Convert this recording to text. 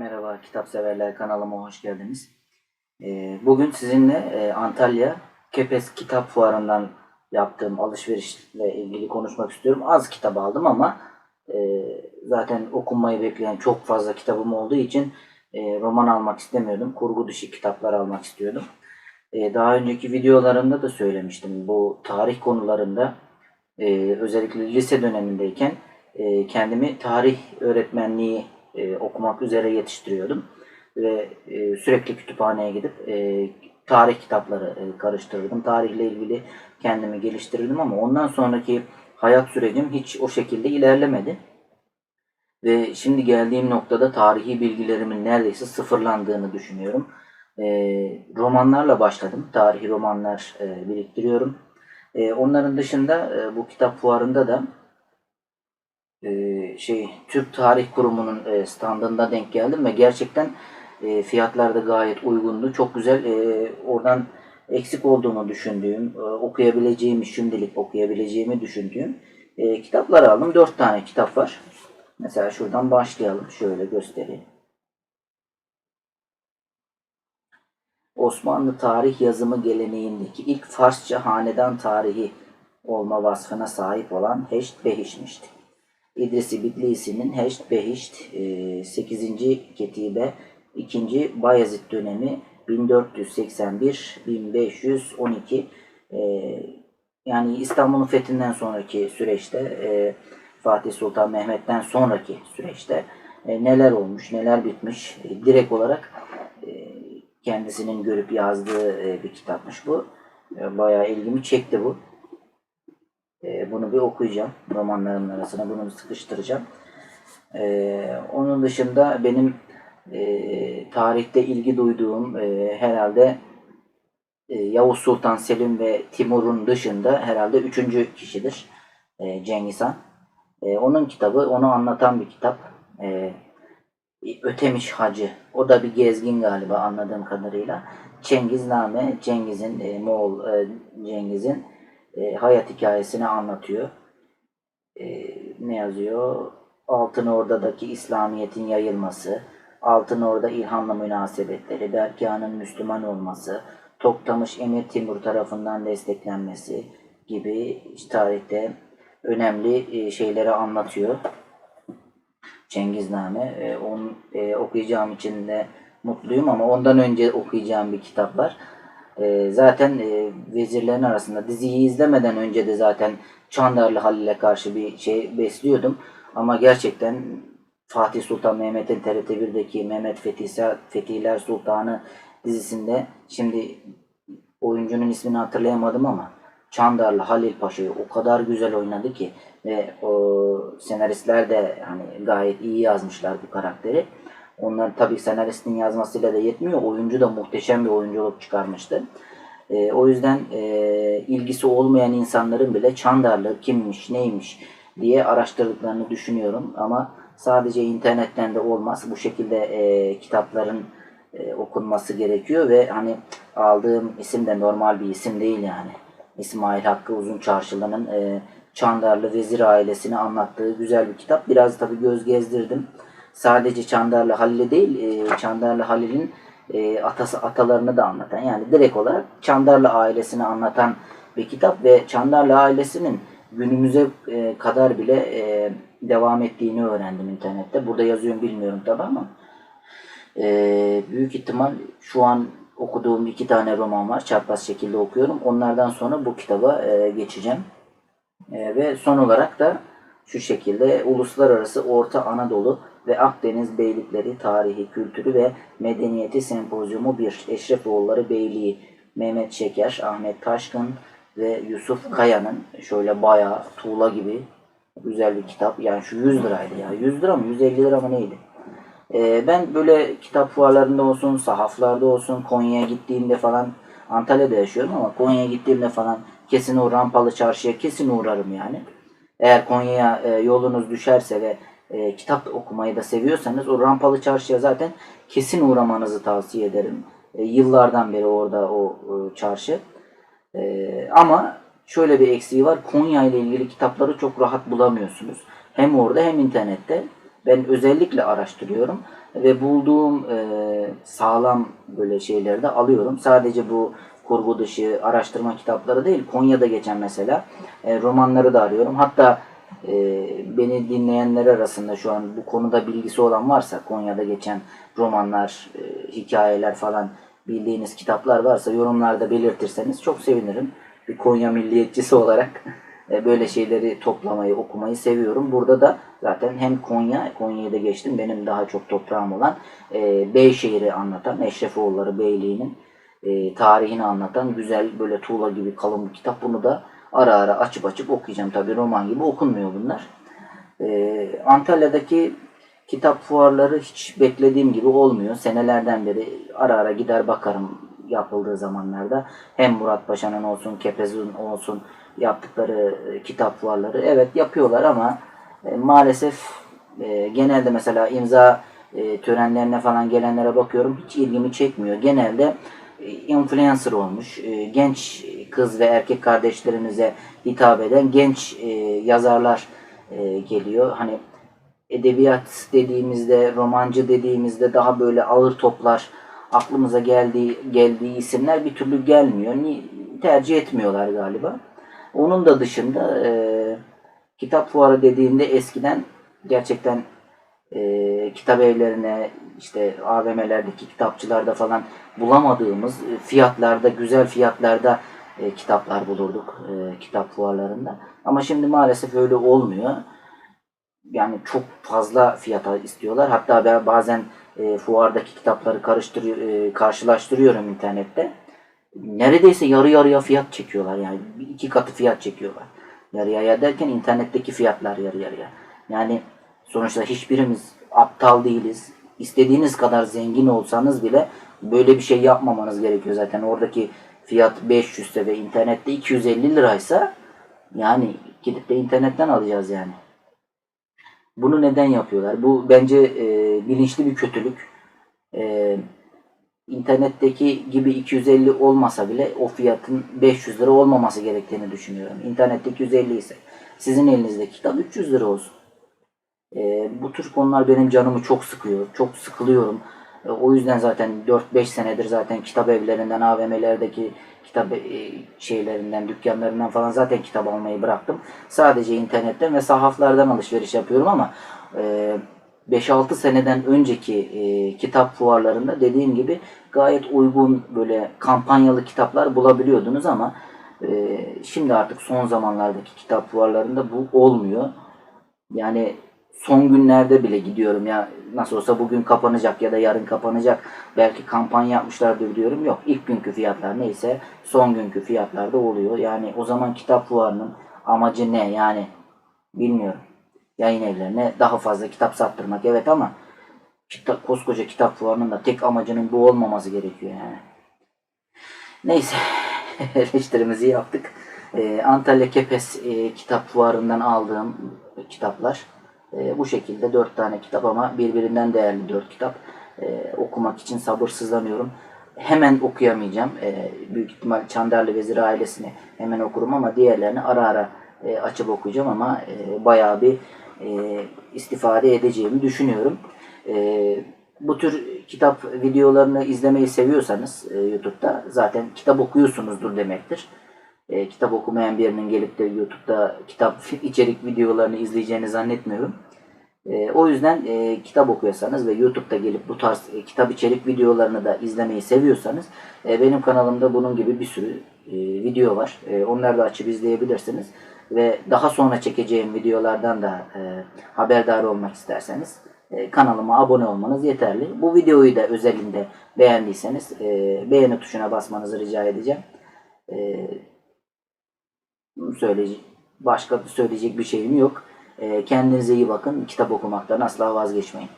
Merhaba kitap severler kanalıma hoş geldiniz. Ee, Bugün sizinle e, Antalya Kepes Kitap Fuarı'ndan yaptığım alışverişle ilgili konuşmak istiyorum. Az kitap aldım ama e, zaten okunmayı bekleyen çok fazla kitabım olduğu için e, roman almak istemiyordum. Kurgu dışı kitaplar almak istiyordum. Daha önceki videolarımda da söylemiştim. Bu tarih konularında özellikle lise dönemindeyken kendimi tarih öğretmenliği e, okumak üzere yetiştiriyordum. Ve e, sürekli kütüphaneye gidip e, tarih kitapları e, karıştırırdım. Tarihle ilgili kendimi geliştirirdim ama ondan sonraki hayat sürecim hiç o şekilde ilerlemedi. Ve şimdi geldiğim noktada tarihi bilgilerimin neredeyse sıfırlandığını düşünüyorum. E, romanlarla başladım. Tarihi romanlar e, biriktiriyorum. E, onların dışında e, bu kitap fuarında da e, şey Türk Tarih Kurumu'nun e, standında denk geldim ve gerçekten e, fiyatlar da gayet uygundu. Çok güzel e, oradan eksik olduğunu düşündüğüm, e, okuyabileceğimi, şimdilik okuyabileceğimi düşündüğüm e, kitaplar aldım. Dört tane kitap var. Mesela şuradan başlayalım. Şöyle göstereyim. Osmanlı tarih yazımı geleneğindeki ilk Farsça hanedan tarihi olma vasfına sahip olan Heşt Behişt'mişti. İdris-i Bitlisi'nin Heşt Behişt 8. Ketibe 2. Bayezid dönemi 1481-1512 yani İstanbul'un fethinden sonraki süreçte e, Fatih Sultan Mehmet'ten sonraki süreçte e, neler olmuş, neler bitmiş e, direkt olarak e, kendisinin görüp yazdığı e, bir kitapmış bu. E, bayağı ilgimi çekti bu. E, bunu bir okuyacağım. Romanlarımın arasına bunu bir sıkıştıracağım. E, onun dışında benim e, tarihte ilgi duyduğum e, herhalde e, Yavuz Sultan Selim ve Timur'un dışında herhalde üçüncü kişidir. Cengiz Han. Onun kitabı, onu anlatan bir kitap. Ötemiş Hacı. O da bir gezgin galiba anladığım kadarıyla. Cengizname, Cengiz'in, e, Moğol e, Cengiz'in e, hayat hikayesini anlatıyor. E, ne yazıyor? Altın Orda'daki İslamiyet'in yayılması, Altın Orda İlhan'la münasebetleri, Berka'nın Müslüman olması, Toktamış Emir Timur tarafından desteklenmesi gibi tarihte önemli e, şeyleri anlatıyor. Cengizname. E, onu e, okuyacağım için de mutluyum ama ondan önce okuyacağım bir kitap var. E, zaten e, vezirlerin arasında diziyi izlemeden önce de zaten Çandarlı Halil'e karşı bir şey besliyordum. Ama gerçekten Fatih Sultan Mehmet'in TRT 1'deki Mehmet Fetihler, Fetihler Sultanı dizisinde şimdi oyuncunun ismini hatırlayamadım ama Çandarlı Halil Paşa'yı o kadar güzel oynadı ki ve o senaristler de hani gayet iyi yazmışlar bu karakteri. Onlar tabii senaristin yazmasıyla da yetmiyor. Oyuncu da muhteşem bir oyunculuk çıkarmıştı. E, o yüzden e, ilgisi olmayan insanların bile Çandarlı kimmiş, neymiş diye araştırdıklarını düşünüyorum. Ama sadece internetten de olmaz. Bu şekilde e, kitapların e, okunması gerekiyor ve hani aldığım isim de normal bir isim değil yani. İsmail Hakkı Uzun Çarşılı'nın e, Çandarlı Vezir ailesini anlattığı güzel bir kitap. Biraz tabi göz gezdirdim. Sadece Çandarlı Halil'i değil, e, Çandarlı Halil'in e, atası atalarını da anlatan yani direkt olarak Çandarlı ailesini anlatan bir kitap ve Çandarlı ailesinin günümüze e, kadar bile e, devam ettiğini öğrendim internette. Burada yazıyorum bilmiyorum tabi ama e, büyük ihtimal şu an okuduğum iki tane roman var. Çarpaz şekilde okuyorum. Onlardan sonra bu kitaba e, geçeceğim. E, ve son olarak da şu şekilde Uluslararası Orta Anadolu ve Akdeniz Beylikleri Tarihi, Kültürü ve Medeniyeti Sempozyumu 1 Eşrefoğulları Beyliği Mehmet Şeker, Ahmet Taşkın ve Yusuf Kaya'nın şöyle bayağı tuğla gibi güzel bir kitap. Yani şu 100 liraydı ya. 100 lira mı? 150 lira mı neydi? Ee, ben böyle kitap fuarlarında olsun, sahaflarda olsun, Konya'ya gittiğimde falan Antalya'da yaşıyorum ama Konya'ya gittiğimde falan kesin o rampalı çarşıya kesin uğrarım yani. Eğer Konya'ya e, yolunuz düşerse ve e, kitap okumayı da seviyorsanız o rampalı çarşıya zaten kesin uğramanızı tavsiye ederim. E, yıllardan beri orada o e, çarşı. E, ama şöyle bir eksiği var. Konya ile ilgili kitapları çok rahat bulamıyorsunuz. Hem orada hem internette. Ben özellikle araştırıyorum. ve bulduğum e, sağlam böyle şeyleri de alıyorum. Sadece bu kurgu dışı araştırma kitapları değil, Konya'da geçen mesela e, romanları da arıyorum. Hatta e, beni dinleyenler arasında şu an bu konuda bilgisi olan varsa Konya'da geçen romanlar, e, hikayeler falan bildiğiniz kitaplar varsa yorumlarda belirtirseniz çok sevinirim. Bir Konya milliyetçisi olarak e, böyle şeyleri toplamayı, okumayı seviyorum. Burada da zaten hem Konya, Konya'yı da geçtim. Benim daha çok toprağım olan e, Beyşehir'i anlatan, Eşrefoğulları Beyliği'nin e, tarihini anlatan güzel böyle tuğla gibi kalın bir kitap. Bunu da ara ara açıp açıp okuyacağım. Tabii roman gibi okunmuyor bunlar. E, Antalya'daki kitap fuarları hiç beklediğim gibi olmuyor. Senelerden beri ara ara gider bakarım yapıldığı zamanlarda. Hem Murat Paşa'nın olsun, Kepez'in olsun yaptıkları e, kitap fuarları. Evet yapıyorlar ama e, maalesef e, genelde mesela imza e, törenlerine falan gelenlere bakıyorum hiç ilgimi çekmiyor. Genelde influencer olmuş, e, genç kız ve erkek kardeşlerimize hitap eden genç e, yazarlar e, geliyor. Hani edebiyat dediğimizde, romancı dediğimizde daha böyle ağır toplar aklımıza geldiği geldiği isimler bir türlü gelmiyor. Tercih etmiyorlar galiba. Onun da dışında e, kitap fuarı dediğimde eskiden gerçekten e, kitap evlerine işte AVM'lerdeki kitapçılarda falan bulamadığımız e, fiyatlarda, güzel fiyatlarda e, kitaplar bulurduk e, kitap fuarlarında. Ama şimdi maalesef öyle olmuyor. Yani çok fazla fiyata istiyorlar. Hatta ben bazen e, fuardaki kitapları karıştırıyor, e, karşılaştırıyorum internette. Neredeyse yarı yarıya fiyat çekiyorlar yani iki katı fiyat çekiyorlar. Yarı yarıya derken internetteki fiyatlar yarı yarıya. Yani sonuçta hiçbirimiz aptal değiliz. İstediğiniz kadar zengin olsanız bile böyle bir şey yapmamanız gerekiyor zaten. Oradaki fiyat 500 ise ve internette 250 liraysa yani gidip de internetten alacağız yani. Bunu neden yapıyorlar? Bu bence e, bilinçli bir kötülük. E, internetteki gibi 250 olmasa bile o fiyatın 500 lira olmaması gerektiğini düşünüyorum. İnternette 250 ise sizin elinizdeki kitap 300 lira olsun. E, bu tür konular benim canımı çok sıkıyor. Çok sıkılıyorum. E, o yüzden zaten 4-5 senedir zaten kitap evlerinden, AVM'lerdeki kitap e, şeylerinden, dükkanlarından falan zaten kitap almayı bıraktım. Sadece internetten ve sahaflardan alışveriş yapıyorum ama e, 5-6 seneden önceki e, kitap fuarlarında dediğim gibi gayet uygun böyle kampanyalı kitaplar bulabiliyordunuz ama e, şimdi artık son zamanlardaki kitap fuarlarında bu olmuyor. Yani son günlerde bile gidiyorum ya. Nasıl olsa bugün kapanacak ya da yarın kapanacak. Belki kampanya yapmışlardır diyorum. Yok ilk günkü fiyatlar neyse son günkü fiyatlarda oluyor. Yani o zaman kitap fuarının amacı ne? Yani bilmiyorum. Yayın evlerine daha fazla kitap sattırmak evet ama kitap, koskoca kitap fuarının da tek amacının bu olmaması gerekiyor yani. Neyse eleştirimizi yaptık. Ee, Antalya Kepes e, kitap fuarından aldığım kitaplar e, bu şekilde dört tane kitap ama birbirinden değerli dört kitap. E, okumak için sabırsızlanıyorum. Hemen okuyamayacağım. E, büyük ihtimal Çandarlı Vezir ailesini hemen okurum ama diğerlerini ara ara e, açıp okuyacağım ama e, bayağı bir e, istifade edeceğimi düşünüyorum. E, bu tür kitap videolarını izlemeyi seviyorsanız e, YouTube'da zaten kitap okuyorsunuzdur demektir e, kitap okumayan birinin gelip de YouTube'da kitap içerik videolarını izleyeceğini zannetmiyorum. E, o yüzden e, kitap okuyorsanız ve YouTube'da gelip bu tarz e, kitap içerik videolarını da izlemeyi seviyorsanız e, benim kanalımda bunun gibi bir sürü video var. Onları da açıp izleyebilirsiniz. Ve daha sonra çekeceğim videolardan da haberdar olmak isterseniz kanalıma abone olmanız yeterli. Bu videoyu da özelinde beğendiyseniz beğeni tuşuna basmanızı rica edeceğim. E, söyleyecek başka söyleyecek bir şeyim yok. Ee, kendinize iyi bakın. Kitap okumaktan asla vazgeçmeyin.